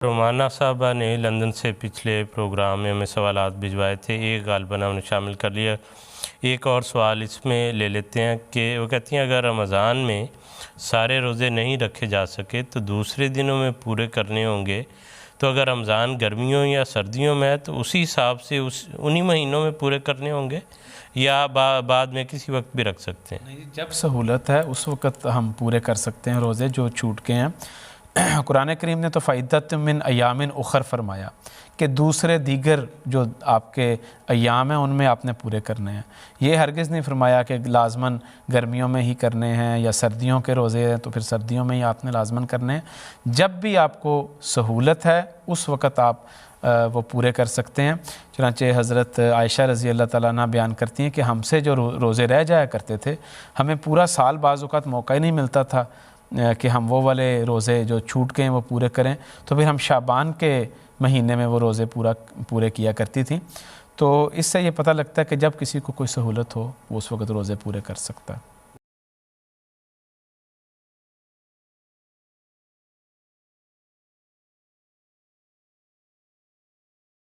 रोमाना साहबा ने लंदन से पिछले प्रोग्राम में हमें सवाल भिजवाए थे। एक गालबन हमने शामिल कर लिया। एक और सवाल इसमें ले लेते हैं कि वो कहती हैं अगर रमज़ान में सारे रोज़े नहीं रखे जा सके तो दूसरे दिनों में पूरे करने होंगे। तो अगर रमज़ान गर्मियों या सर्दियों में है तो उसी हिसाब से उस उन्हीं महीनों में पूरे करने होंगे या बा, बाद में किसी वक्त भी रख सकते हैं? जब सहूलत है उस वक़्त हम पूरे कर सकते हैं रोज़े जो छूट के हैं। कुरान करीम ने तो फ़ैदत मिन अयामिन उखर फरमाया कि दूसरे दीगर जो आपके अयाम हैं, उनमें आपने पूरे करने हैं। ये हरगिज़ नहीं फरमाया कि लाजमन गर्मियों में ही करने हैं या सर्दियों के रोज़े हैं तो फिर सर्दियों में ही आपने लाजमन करने हैं। जब भी आपको सहूलत है, उस वक़्त आप वो पूरे कर सकते हैं। चनाचे हज़रत आयशा रज़ी अल्लाह ताला बयान करती हैं कि हमसे जो रोज़े रह जाया करते थे, हमें पूरा साल बाज़ात मौका ही नहीं मिलता था। कि हम वो वाले रोज़े जो छूट गए वो पूरे करें। तो फिर हम शाबान के महीने में वो रोज़े पूरा, पूरे किया करती थी। तो इससे ये पता लगता है कि जब किसी को कोई सहूलत हो, वो उस वक्त रोज़े पूरे कर सकता है।